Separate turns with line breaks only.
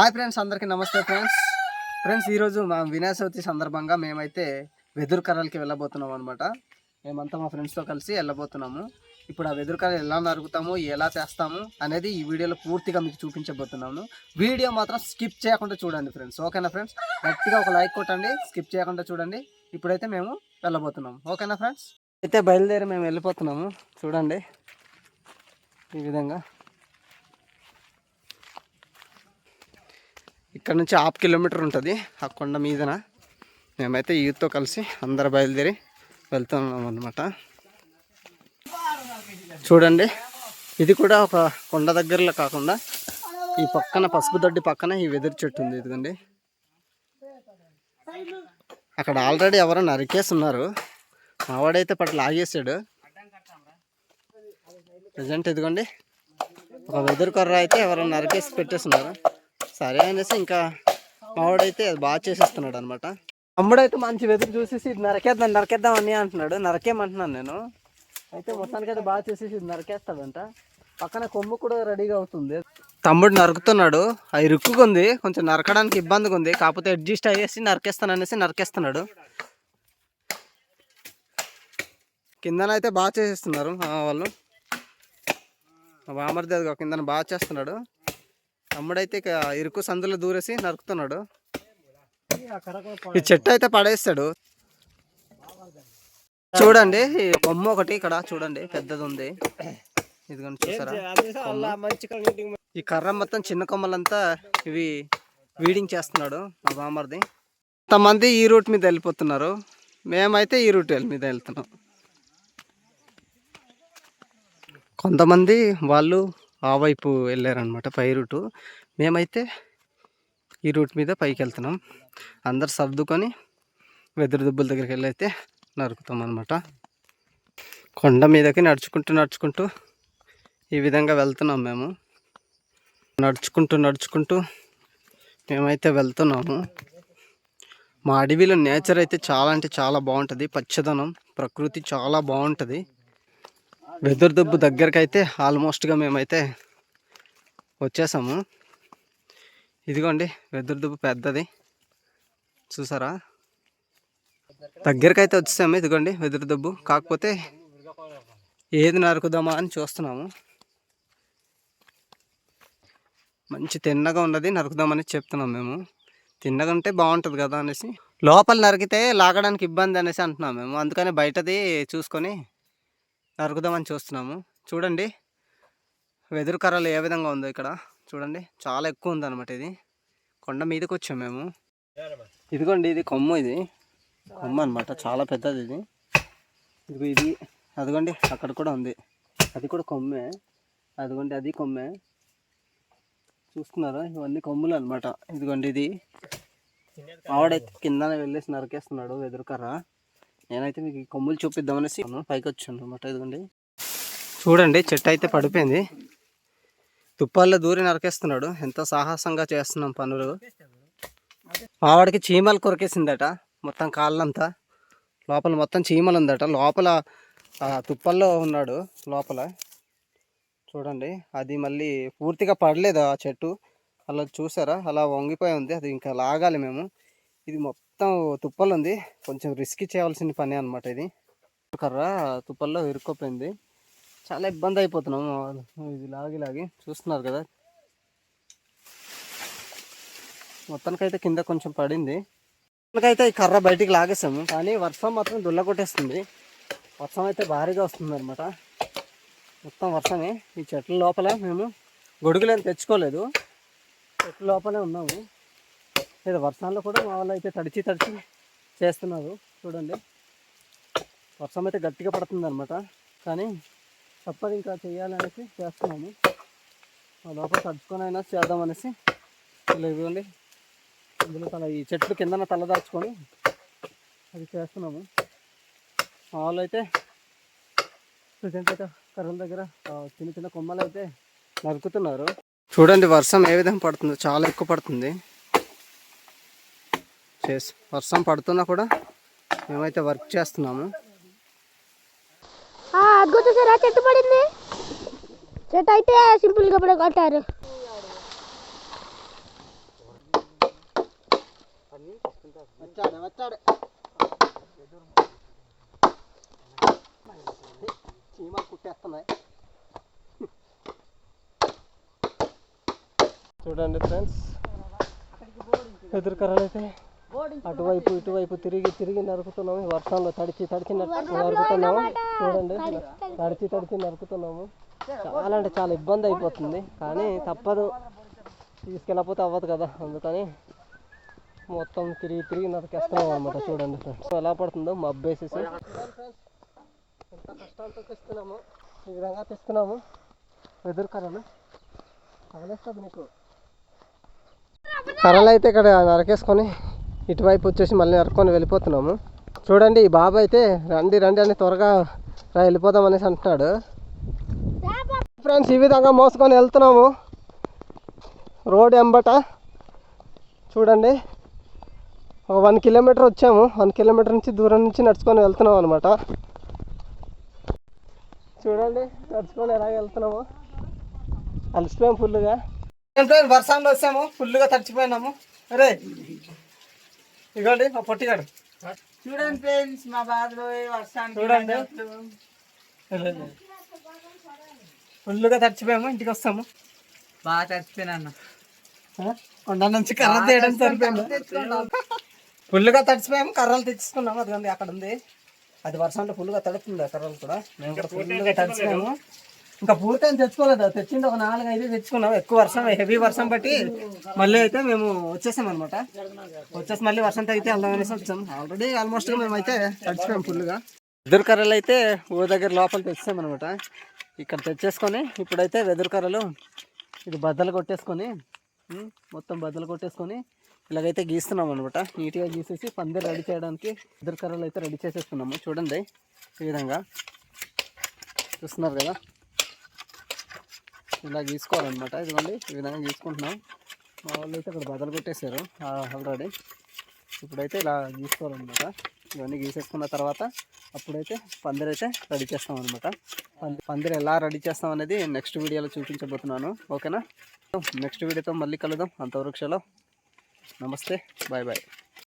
Hi friends అందరికీ నమస్తే friends friends ఈరోజు మా వినాయక చవితి సందర్భంగా మేమైతే వెదురు కర్రలకి వెళ్ళబోతున్నాం అనమాట మేమంతా మా ఫ్రెండ్స్తో కలిసి వెళ్ళబోతున్నాము. ఇప్పుడు ఆ వెదురు కర్రలు ఎలా నరుగుతాము ఎలా చేస్తాము అనేది ఈ వీడియోలో పూర్తిగా మీకు చూపించబోతున్నాము. వీడియో మాత్రం స్కిప్ చేయకుండా చూడండి ఫ్రెండ్స్ ఓకేనా ఫ్రెండ్స్ గట్టిగా ఒక లైక్ కొట్టండి స్కిప్ చేయకుండా చూడండి. ఇప్పుడైతే మేము వెళ్ళబోతున్నాం. ఓకేనా ఫ్రెండ్స్ అయితే బయలుదేరి మేము వెళ్ళిపోతున్నాము. చూడండి ఈ విధంగా. ఇక్కడ నుంచి హాఫ్ కిలోమీటర్ ఉంటుంది ఆ కొండ మీదన. మేమైతే యూత్తో కలిసి అందరు బయలుదేరి వెళ్తున్నాం అనమాట చూడండి ఇది కూడా ఒక కొండ దగ్గరలో కాకుండా ఈ పక్కన పసుపు దొడ్డి పక్కన ఈ వెదురు చెట్టు ఉంది ఇదిగండి. అక్కడ ఆల్రెడీ ఎవరో నరికేస్తున్నారు మావాడైతే పట్ల లాగేసాడు. ప్రజెంట్ ఇదిగోండి ఒక వెదురు కర్ర అయితే ఎవరో నరికేసి పెట్టేస్తున్నారు. సరే అనేసి ఇంకా మావాడైతే అది బాగా చేసేస్తున్నాడు అనమాట తమ్ముడైతే మంచి వెదురు చూసేసి ఇది నరకేద్దాం నరకేద్దాం అని అంటున్నాడు. నరకేమంటున్నాను నేను. అయితే మొత్తానికి అయితే బాగా చేసేసి ఇది నరకేస్తాడంట. పక్కన కొమ్ము కూడా రెడీగా అవుతుంది. తమ్ముడు నరుకుతున్నాడు. అది ఇరుక్కుకుంది కొంచెం నరకడానికి ఇబ్బందిగా ఉంది. కాకపోతే అడ్జస్ట్ అయ్యేసి నరికేస్తాను అనేసి నరికేస్తున్నాడు. కిందనైతే బాగా చేసేస్తున్నారు వాళ్ళు. బామర్ది కిందన బాగా చేస్తున్నాడు. తమ్ముడైతే ఇక ఇరుకు సందులో దూరేసి నరుకుతున్నాడు. ఈ చెట్టు అయితే పడేస్తాడు. చూడండి ఈ కొమ్మ ఒకటి ఇక్కడ చూడండి పెద్దది ఉంది ఇదిగోండి చూసారా. ఈ కర్ర మొత్తం చిన్న కొమ్మలంతా ఇవి వీడింగ్ చేస్తున్నాడు మా బామర్ది కొంతమంది ఈ రూట్ మీద వెళ్ళిపోతున్నారు. మేమైతే ఈ రూట్ మీద వెళ్తున్నాం. కొంతమంది వాళ్ళు ఆ వైపు వెళ్ళారనమాట పై రూటు. మేమైతే ఈ రూట్ మీద పైకి వెళ్తున్నాం అందరు సర్దుకొని వెదురు దుబ్బుల దగ్గరికి వెళ్ళి అయితే నరుకుతాం అనమాట కొండ మీదకి నడుచుకుంటూ నడుచుకుంటూ ఈ విధంగా వెళ్తున్నాం మేము. నడుచుకుంటూ నడుచుకుంటూ మేమైతే వెళ్తున్నాము. మా అడవిలో నేచర్ అయితే చాలా అంటే చాలా బాగుంటుంది. పచ్చదనం ప్రకృతి చాలా బాగుంటుంది. వెదురు దుబ్బు దగ్గరకైతే అయితే ఆల్మోస్ట్గా మేమైతే వచ్చేసాము. ఇదిగోండి వెదురు దుబ్బు పెద్దది. చూసారా? దగ్గరకైతే అయితే వచ్చేసాము. ఇదిగోండి వెదురు దుబ్బు. కాకపోతే ఏది నరుకుదామా అని చూస్తున్నాము. మంచి తిన్నగా ఉన్నది నరుకుదామని చెప్తున్నాం మేము. తిన్నగా ఉంటే బాగుంటుంది కదా అనేసి. లోపల నరికితే లాగడానికి ఇబ్బంది అనేసి అంటున్నాం మేము. అందుకని బయటది చూసుకొని నరుకుదామని చూస్తున్నాము. చూడండి. వెదురు కర్రలు ఏ విధంగా ఉందో ఇక్కడ. చూడండి. చాలా ఎక్కువ ఉందన్నమాట ఇది. కొండ మీదకి వచ్చాం మేము. ఇదిగోండి ఇది కొమ్ము ఇది. కొమ్మ అనమాట చాలా పెద్దది ఇది. ఇదిగో ఇది. అదిగోండి అక్కడ కూడా ఉంది. అది కూడా కొమ్మే. అదిగోండి అది కొమ్మే. చూస్తున్నారా? ఇవన్నీ కొమ్ములు అనమాట ఇదిగోండి ఇది. ఆవిడైతే కింద వెళ్ళేసి నరికేస్తున్నాడు వెదురు కర్ర. నేనైతే మీకు ఈ కొమ్ములు చూపిద్దామనేసి పైకి వచ్చాను అనమాట ఇదిగోండి. చూడండి చెట్టు అయితే పడిపోయింది. తుప్పాల్లో దూరి నరికేస్తున్నాడు. ఎంత సాహసంగా చేస్తున్నాం పనులు. మావాడికి చీమలు కొరికేసిందట మొత్తం కాళ్ళంతా. లోపల మొత్తం చీమలు ఉందట. లోపల తుప్పల్లో ఉన్నాడు లోపల. చూడండి అది మళ్ళీ పూర్తిగా పడలేదు ఆ చెట్టు. అలా చూసారా? అలా వంగిపోయి ఉంది. అది ఇంకా లాగాలి మేము. ఇది మొత్తం తుప్పలు ఉంది కొంచెం రిస్క్ చేయవలసిన పని అనమాట ఇది. కర్ర తుప్పల్లో ఇరుక్కుపోయింది. చాలా ఇబ్బంది అయిపోతున్నాము ఇది లాగి లాగి చూస్తున్నారు కదా. మొత్తానికైతే కింద కొంచెం పడింది. మొత్తానికైతే ఈ కర్ర బయటికి లాగేసాము. కానీ వర్షం మాత్రం దుల్ల కొట్టేస్తుంది. వర్షం అయితే భారీగా వస్తుంది అనమాట మొత్తం వర్షమే. ఈ చెట్ల లోపల మేము గొడుగులేం తెచ్చుకోలేదు. చెట్ల లోపలే ఉన్నాము. లేదా వర్షాల్లో కూడా మా వాళ్ళు అయితే తడిచి తడిచి చేస్తున్నారు చూడండి. వర్షం అయితే గట్టిగా పడుతుంది అనమాట కానీ తప్పదు ఇంకా చేయాలనేసి చేస్తున్నాము. ఆ లోపల తడుచుకొని అయినా చేద్దామనేసి ఇలా ఇదిగోండి ఇందులో తల ఈ చెట్లు కిందన తలదాచుకొని అది చేస్తున్నాము. మా వాళ్ళు అయితే ప్రజెంట్ అయితే కర్రల దగ్గర చిన్న చిన్న కొమ్మలు అయితే నరుకుతున్నారు. చూడండి వర్షం ఏ విధంగా పడుతుందో చాలా ఎక్కువ పడుతుంది. చేసి వర్షం పడుతున్నా కూడా మేమైతే వర్క్ చేస్తున్నాము.
ఆ, అదిగో చూసారా చెట్టు పడింది. చెట్టు అయితే సింపుల్గా పడ కట్టారు.
వచ్చాడు వచ్చాడు. కుట్టేస్తున్నాయి. చూడండి ఫ్రెండ్స్ ఎదురు కర్రలు అయితే అటువైపు ఇటువైపు తిరిగి తిరిగి నరుకుతున్నాము. వర్షంలో తడిచి తడిచి నరు- నరుకుతున్నాము. చూడండి. తడిచి తడిచి నరుకుతున్నాము. చాలా అంటే చాలా ఇబ్బంది అయిపోతుంది. కానీ తప్పదు. తీసుకెళ్ళకపోతే అవ్వదు కదా. అందుకని మొత్తం తిరిగి తిరిగి నరికేస్తున్నాం అనమాట చూడండి ఫ్రెండ్స్. ఎలా పడుతుందో మబ్బు వేసేసి ఎంత కష్టాలతో తెస్తున్నాము. ఈ విధంగా తెస్తున్నాము. వెదురు కర్రలు తగలేస్తుంది నీకు. కర్రలు అయితే ఇక్కడ నరకేసుకొని ఇటువైపు వచ్చేసి మళ్ళీ నరుక్కొని వెళ్ళిపోతున్నాము. చూడండి ఈ బాబు అయితే రండి రండి అని త్వరగా రా వెళ్ళిపోదాం అనేసి అంటున్నాడు. ఫ్రెండ్స్ ఈ విధంగా మోసుకొని వెళ్తున్నాము. రోడ్ ఎంబట చూడండి ఒక వన్ కిలోమీటర్ వచ్చాము. వన్ కిలోమీటర్ నుంచి దూరం నుంచి నడుచుకొని వెళ్తున్నాం అనమాట చూడండి నడుచుకొని ఎలా వెళ్తున్నాము. అలసిపోయాం ఫుల్గా వర్షంలో వచ్చాము ఫుల్గా తడిచిపోయినాము. అరే ఇగోండి మా పొట్టిగాడు
చూడండి ఫ్రెండ్స్ మా బాధలో వర్షానికి
చూడండి. ఫుల్గా తడిచిపోయాము ఇంటికి వస్తాము.
బాగా
ఆ? కొండ నుంచి కర్ర తీయడం సరిపోయింది? ఫుల్గా తడిచిపోయాము కర్రలు తెచ్చుకున్నాము అదిగోండి అక్కడ ఉంది. అది వర్షంలో ఫుల్గా తడుతుంది ఆ కర్రలు కూడా. మేము కూడా ఫుల్గా తడిచిపోయాము. ఇంకా పూర్తి తెచ్చుకోలేదు. తెచ్చింది ఒక నాలుగు ఐదు తెచ్చుకున్నాం. ఎక్కువ వర్షం హెవీ వర్షం బట్టి మళ్ళీ అయితే మేము వచ్చేసాం అనమాట వచ్చేసి మళ్ళీ వర్షం తగ్గితే వెళ్దాం అనేసి వచ్చాం. ఆల్రెడీ ఆల్మోస్ట్ మేము అయితే తడిచిపోయాం ఫుల్గా వెదురు కర్రలు అయితే ఊ దగ్గర లోపల తెచ్చాం అనమాట ఇక్కడ తెచ్చేసుకొని ఇప్పుడైతే వెదురు కర్రలు ఇది బద్దలు కొట్టేసుకొని మొత్తం బద్దలు కొట్టేసుకొని ఇలాగైతే గీస్తున్నాం అనమాట నీట్గా గీసేసి పందిరు రెడీ చేయడానికి వెదురు కర్రలు అయితే రెడీ చేసేస్తున్నాము చూడండి ఈ విధంగా. చూస్తున్నారు కదా? ఇలా గీసుకోవాలన్నమాట. ఇదిగోండి ఈ విధంగా గీసుకుంటున్నాం. మా వాళ్ళు అయితే అక్కడ బదలు పెట్టేశారు. ఆల్రెడీ ఇప్పుడైతే ఇలా గీసుకోవాలన్నమాట. ఇవన్నీ గీసేసుకున్న తర్వాత అప్పుడైతే పందిరి అయితే రెడీ చేస్తాం అనమాట పందిరి ఎలా రెడీ చేస్తాం అనేది నెక్స్ట్ వీడియోలో చూపించబోతున్నాను. ఓకేనా? నెక్స్ట్ వీడియోతో మళ్ళీ కలుద్దాం. అంతవరకు వృక్షలో నమస్తే. Bye bye.